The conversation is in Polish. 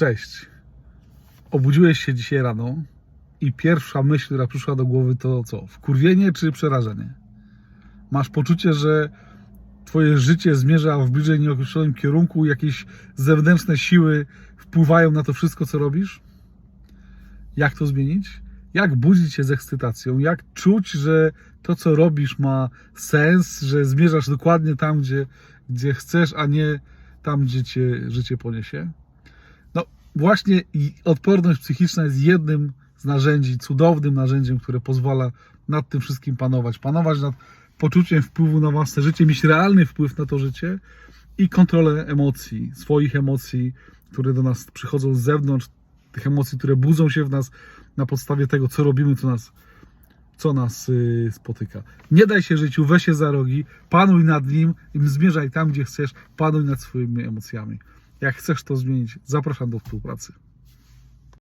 Cześć. Obudziłeś się dzisiaj rano i pierwsza myśl, która przyszła do głowy to co? Wkurwienie czy przerażenie? Masz poczucie, że twoje życie zmierza w bliżej nieokreślonym kierunku, jakieś zewnętrzne siły wpływają na to wszystko, co robisz? Jak to zmienić? Jak budzić się z ekscytacją? Jak czuć, że to, co robisz, ma sens, że zmierzasz dokładnie tam, gdzie, gdzie chcesz, a nie tam, gdzie cię życie poniesie? Właśnie odporność psychiczna jest jednym z narzędzi, cudownym narzędziem, które pozwala nad tym wszystkim panować. Panować nad poczuciem wpływu na własne życie, mieć realny wpływ na to życie i kontrolę emocji, swoich emocji, które do nas przychodzą z zewnątrz, tych emocji, które budzą się w nas na podstawie tego, co robimy, co nas, co nas yy, spotyka. Nie daj się życiu, weź się za rogi, panuj nad nim zmierzaj tam, gdzie chcesz, panuj nad swoimi emocjami. Jak chcesz to zmienić, zapraszam do współpracy.